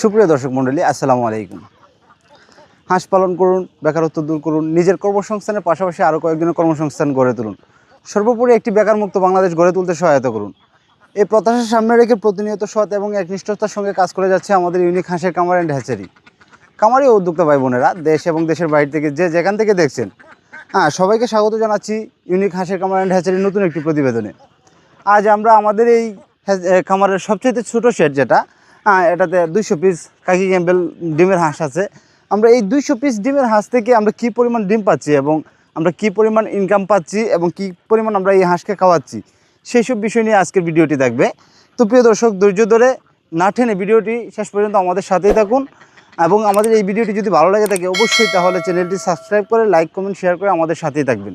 সুপ্রিয় দর্শক মণ্ডলী, আসসালামু আলাইকুম। হাঁস পালন করুন বেকারত্ব দূর করুন, নিজের কর্মসংস্থানের পাশাপাশি আরও কয়েকজনের কর্মসংস্থান গড়ে তুলুন। সর্বোপরি একটি বেকারমুক্ত বাংলাদেশ গড়ে তুলতে সহায়তা করুন। এই প্রত্যাশা সামনে রেখে প্রতিনিয়ত সৎ এবং একনিষ্ঠতার সঙ্গে কাজ করে যাচ্ছে আমাদের ইউনিক হাঁসের কামার অ্যান্ড হ্যাচারি। কামারি ও উদ্যোক্তা ভাই বোনেরা দেশ এবং দেশের বাইরে থেকে যে যেখান থেকে দেখছেন হ্যাঁ সবাইকে স্বাগত জানাচ্ছি ইউনিক হাঁসের কামার অ্যান্ড হ্যাচারির নতুন একটি প্রতিবেদনে। আজ আমরা আমাদের এই খামারের সবচেয়ে ছোটো শেড যেটা এটাতে দুইশো পিস কাকি ক্যাম্বেল ডিমের হাঁস আছে। আমরা এই দুইশো পিস ডিমের হাঁস থেকে আমরা কি পরিমাণ ডিম পাচ্ছি এবং আমরা কি পরিমাণ ইনকাম পাচ্ছি এবং কি পরিমাণ আমরা এই হাঁসকে খাওয়াচ্ছি সেই সব বিষয় নিয়ে আজকের ভিডিওটি দেখবে তো প্রিয় দর্শক, ধৈর্য ধরে না টেনে ভিডিওটি শেষ পর্যন্ত আমাদের সাথেই থাকুন এবং আমাদের এই ভিডিওটি যদি ভালো লাগে থাকে, অবশ্যই তাহলে চ্যানেলটি সাবস্ক্রাইব করে, লাইক, কমেন্ট, শেয়ার করে আমাদের সাথেই থাকবেন।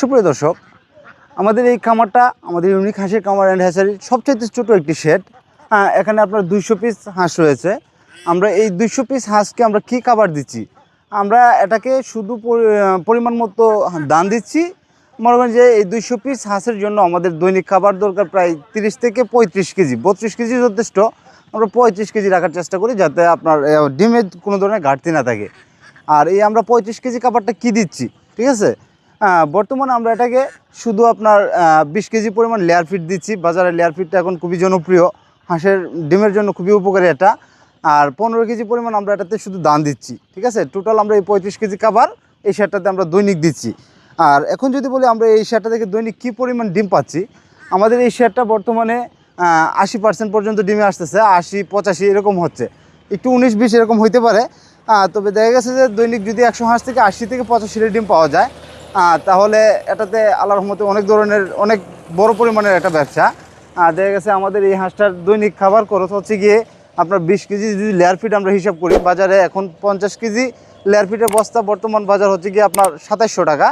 সুপ্রিয় দর্শক, আমাদের এই খামারটা, আমাদের ইউনিক হাঁসের খামার অ্যান্ড হ্যাচারির সবচেয়ে ছোটো একটি শেড হ্যাঁ এখানে আপনার দুইশো পিস হাঁস রয়েছে। আমরা এই দুইশো পিস হাঁসকে আমরা কী খাবার দিচ্ছি? আমরা এটাকে শুধু পরি- পরিমাণ মতো দান দিচ্ছি। মনে করেন যে এই দুইশো পিস হাঁসের জন্য আমাদের দৈনিক খাবার দরকার প্রায় তিরিশ থেকে পঁয়ত্রিশ কেজি, বত্রিশ কেজি যথেষ্ট। আমরা পঁয়ত্রিশ কেজি রাখার চেষ্টা করি যাতে আপনার ডিমের কোনো ধরনের ঘাটতি না থাকে। আর এই আমরা পঁয়ত্রিশ কেজি খাবারটা কী দিচ্ছি? ঠিক আছে? বর্তমানে আমরা এটাকে শুধু আপনার বিশ কেজি পরিমাণ লেয়ার ফিট দিচ্ছি। বাজারে লেয়ার ফিটটা এখন খুবই জনপ্রিয়। হাঁসের ডিমের জন্য খুবই উপকারী এটা। আর পনেরো কেজি পরিমাণ আমরা এটাতে শুধু দান দিচ্ছি। ঠিক আছে? টোটাল আমরা এই পঁয়ত্রিশ কেজি খাবার এই শেয়ারটাতে আমরা দৈনিক দিচ্ছি। আর এখন যদি বলি আমরা এই শেয়ারটা থেকে দৈনিক কী পরিমাণ ডিম পাচ্ছি? আমাদের এই শেয়ারটা বর্তমানে আশি পার্সেন্ট পর্যন্ত ডিমে আসতেছে। আশি, পঁচাশি এরকম হচ্ছে। একটু উনিশ, বিশ এরকম হইতে পারে। তবে দেখা গেছে যে দৈনিক যদি একশো হাঁস থেকে আশি থেকে পঁচাশি ডিম পাওয়া যায় তাহলে এটাতে আল্লাহর রহমতে অনেক ধরনের অনেক বড় পরিমাণের একটা ব্যবসা। দেখা গেছে আমাদের এই হাঁসটার দৈনিক খাবার খরচ হচ্ছে গিয়ে আপনার বিশ কেজি যদি লেয়ার ফিট আমরা হিসাব করি বাজারে এখন পঞ্চাশ কেজি লেয়ার ফিটের বস্তা বর্তমান বাজার হচ্ছে গিয়ে আপনার সাতাইশশো টাকা।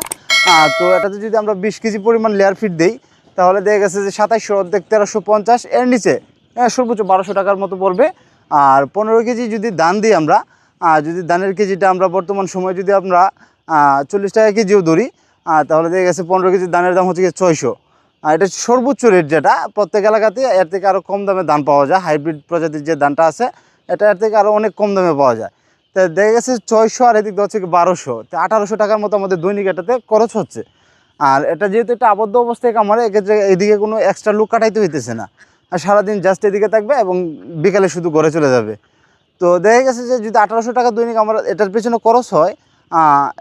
তো এটাতে যদি আমরা বিশ কেজি পরিমাণ লেয়ার ফিট দিই তাহলে দেখা গেছে যে সাতাইশশো অর্ধেক তেরোশো পঞ্চাশ এর নিচে হ্যাঁ, সর্বোচ্চ বারোশো টাকার মতো পড়বে। আর পনেরো কেজি যদি দান দিই আমরা যদি দানের কেজিটা আমরা বর্তমান সময়ে যদি আমরা চল্লিশ টাকা কেজিও ধরি তাহলে দেখা গেছে পনেরো কেজি, দানের দাম হচ্ছে ছয়শো। আর এটা সর্বোচ্চ রেট যেটা, প্রত্যেক এলাকাতে এর থেকে আরও কম দামে ধান পাওয়া যায় হাইব্রিড প্রজাতির যে ধানটা আছে, এটা এর থেকে আরও অনেক কম দামে পাওয়া যায়। তো দেখা গেছে ছয়শো আর এদিক হচ্ছে বারোশো। তো আঠারোশো টাকার মতো আমাদের দৈনিক এটাতে খরচ হচ্ছে। আর এটা যেহেতু একটা আবদ্ধ অবস্থায় কামারে এক্ষেত্রে এদিকে কোনো এক্সট্রা লুক কাটাইতে হইতেছে না। আর সারাদিন জাস্ট এদিকে থাকবে এবং বিকালে শুধু ঘরে চলে যাবে। তো দেখা গেছে যে যদি আঠারোশো টাকা দৈনিক আমার এটার পেছনে খরচ হয়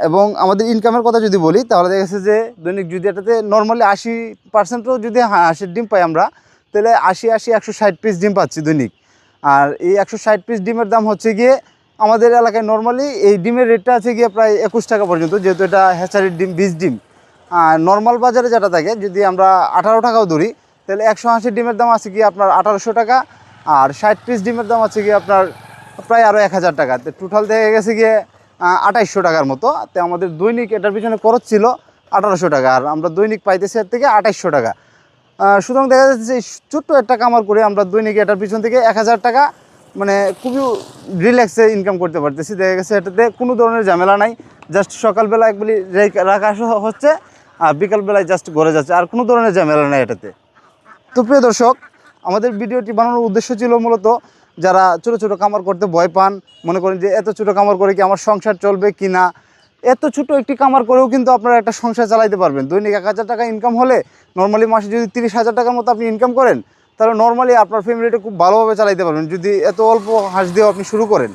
এবং আমাদের ইনকামের কথা যদি বলি, তাহলে দেখা গেছে যে দৈনিক যদি এটাতে নর্মালি আশি পার্সেন্টও যদি হাঁসের ডিম পাই আমরা, তাহলে আশি আশি, একশো ষাট পিস ডিম পাচ্ছি দৈনিক। আর এই একশো ষাট পিস ডিমের দাম হচ্ছে গিয়ে আমাদের এলাকায় নর্মালি এই ডিমের রেটটা আছে গিয়ে প্রায় একুশ টাকা পর্যন্ত, যেহেতু এটা হ্যাচারির ডিম, বীজ ডিম। আর নর্মাল বাজারে যেটা থাকে, যদি আমরা আঠারো টাকাও ধরি, তাহলে একশো আশি ডিমের দাম আছে কি আপনার আঠারোশো টাকা, আর ষাট পিস ডিমের দাম আছে কি আপনার প্রায় আরও এক হাজার টাকা। তো টোটাল দেখা গেছে গিয়ে আঠাইশশো টাকার মতো। তো আমাদের দৈনিক এটার পিছনে খরচ ছিল আঠারোশো টাকা, আর আমরা দৈনিক পাইতেছি এর থেকে আঠাইশশো টাকা। সুতরাং দেখা যাচ্ছে যে ছোট্ট একটা কামার করে আমরা দৈনিক এটার পিছন থেকে এক হাজার টাকা মানে খুবই রিল্যাক্সে ইনকাম করতে পারতেছি। দেখা গেছে এটাতে কোনো ধরনের ঝামেলা নাই জাস্ট সকালবেলা একবারই রেখে- হচ্ছে, আর বিকালবেলায় জাস্ট ঘরে যাচ্ছে, আর কোনো ধরনের ঝামেলা নাই এটাতে। তো প্রিয় দর্শক, আমাদের ভিডিওটি বানানোর উদ্দেশ্য ছিল মূলত যারা ছোটো ছোটো কামার করতে ভয় পান, মনে করেন যে এত ছোটো কামার করে কি আমার সংসার চলবে কি না এত ছোটো একটি কামার করেও কিন্তু আপনারা একটা সংসার চালাইতে পারবেন। দৈনিক এক হাজার টাকা ইনকাম হলে নর্মালি মাসে যদি তিরিশ হাজার টাকার মতো আপনি ইনকাম করেন, তাহলে নর্মালি আপনার ফ্যামিলিটা খুব ভালোভাবে চালাইতে পারবেন। যদি এত অল্প হাঁস দিয়েও আপনি শুরু করেন।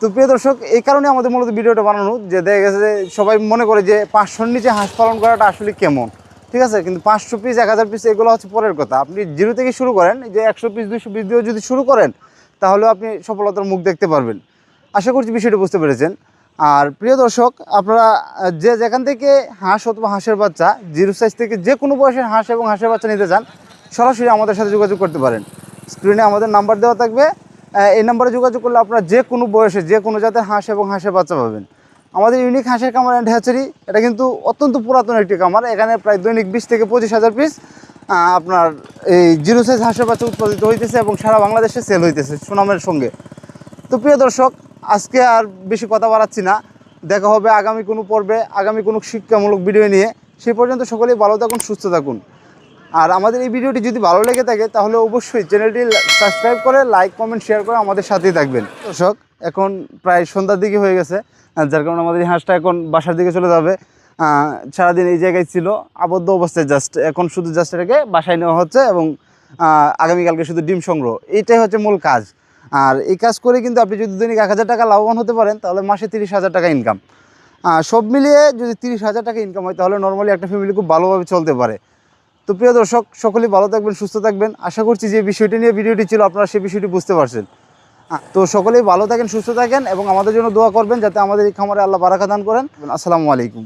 তো প্রিয় দর্শক, এই কারণে আমাদের মূলত ভিডিওটা বানানো যে দেখা গেছে সবাই মনে করে যে পাঁচশোর নিচে হাঁস পালন করাটা আসলে কেমন। ঠিক আছে? কিন্তু পাঁচশো পিস এক হাজার পিস এগুলো হচ্ছে পরের কথা। আপনি জিরো থেকে শুরু করেন যে একশো পিস দুশো পিস দিয়েও যদি শুরু করেন, তাহলেও আপনি সফলতার মুখ দেখতে পারবেন। আশা করছি বিষয়টা বুঝতে পেরেছেন। আর প্রিয় দর্শক, আপনারা যে যেখান থেকে হাঁস অথবা হাঁসের বাচ্চা, জিরো সাইজ থেকে যে কোনো বয়সের হাঁস এবং হাঁসের বাচ্চা নিতে চান, সরাসরি আমাদের সাথে যোগাযোগ করতে পারেন। স্ক্রিনে আমাদের নাম্বার দেওয়া থাকবে। এই নাম্বারে যোগাযোগ করলে আপনারা যে কোনো বয়সে যে কোনো জাতের হাঁস এবং হাঁসের বাচ্চা পাবেন। আমাদের ইউনিক হাঁসের কামার অ্যান্ড হ্যাচারি এটা কিন্তু অত্যন্ত পুরাতন একটি কামার এখানে প্রায় দৈনিক বিশ থেকে পঁচিশ হাজার পিস আপনার এই জিরো সাইজ হাঁসের বাচ্চা উৎপাদিত হইতেছে এবং সারা বাংলাদেশে সেল হইতেছে সুনামের সঙ্গে। তো প্রিয় দর্শক, আজকে আর বেশি কথা বাড়াচ্ছি না। দেখা হবে আগামী কোনো পর্বে, আগামী কোনো শিক্ষামূলক ভিডিও নিয়ে। সেই পর্যন্ত সকলেই ভালো থাকুন, সুস্থ থাকুন। আর আমাদের এই ভিডিওটি যদি ভালো লেগে থাকে, তাহলে অবশ্যই চ্যানেলটি সাবস্ক্রাইব করে লাইক কমেন্ট শেয়ার করে আমাদের সাথেই থাকবেন। দর্শক, এখন প্রায় সন্ধ্যার দিকে হয়ে গেছে যার কারণে আমাদের এই হাঁসটা এখন বাসার দিকে চলে যাবে। সারাদিন এই জায়গায় ছিল, আবদ্ধ অবস্থায় জাস্ট এখন শুধু জাস্ট এটাকে বাসায় নেওয়া হচ্ছে এবং আগামীকালকে শুধু ডিম সংগ্রহ। এইটাই হচ্ছে মূল কাজ। আর এই কাজ করে কিন্তু আপনি যদি দৈনিক এক হাজার টাকা লাভবান হতে পারেন, তাহলে মাসে তিরিশ হাজার টাকা ইনকাম সব মিলিয়ে যদি তিরিশ হাজার টাকা ইনকাম হয়, তাহলে নর্মালি একটা ফ্যামিলি খুব ভালোভাবে চলতে পারে। তো প্রিয় দর্শক, সকলেই ভালো থাকবেন, সুস্থ থাকবেন। আশা করছি যে বিষয়টি নিয়ে ভিডিওটি ছিল, আপনারা সেই বিষয়টি বুঝতে পারছেন। তো সকলেই ভালো থাকেন, সুস্থ থাকেন এবং আমাদের জন্য দোয়া করবেন যাতে আমাদের এই খামারে আল্লাহ বারাকা দান করেন। আসসালামু আলাইকুম।